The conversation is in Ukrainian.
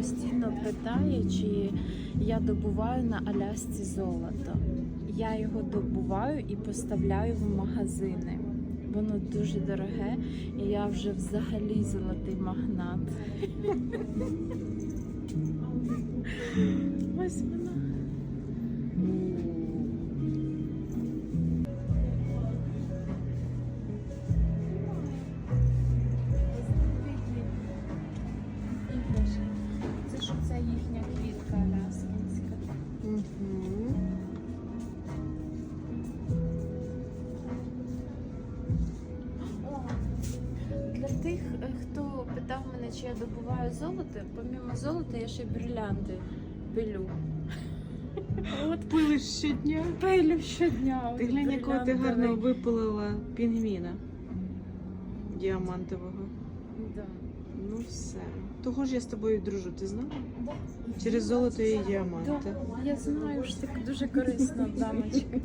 постійно питає, чи я добуваю на Алясці золото. Я його добуваю і поставляю в магазини. Воно дуже дороге, і я вже взагалі золотий магнат. Ось воно. Це ж це їхня квітка аляскінська. Угу. О, Для тих, е, хто питав мене, чи я добуваю золото, помімо золота я ще й брилянти пилю. От Пилиш щодня. пилю щодня. Ти глянь, якого ти гарно випилила пінгвіна діамантового. Да. Ну все. Того ж я з тобою дружу, ти знала? Да. Через золото і діаманти. Да. Я знаю, що ти дуже корисна дамочка.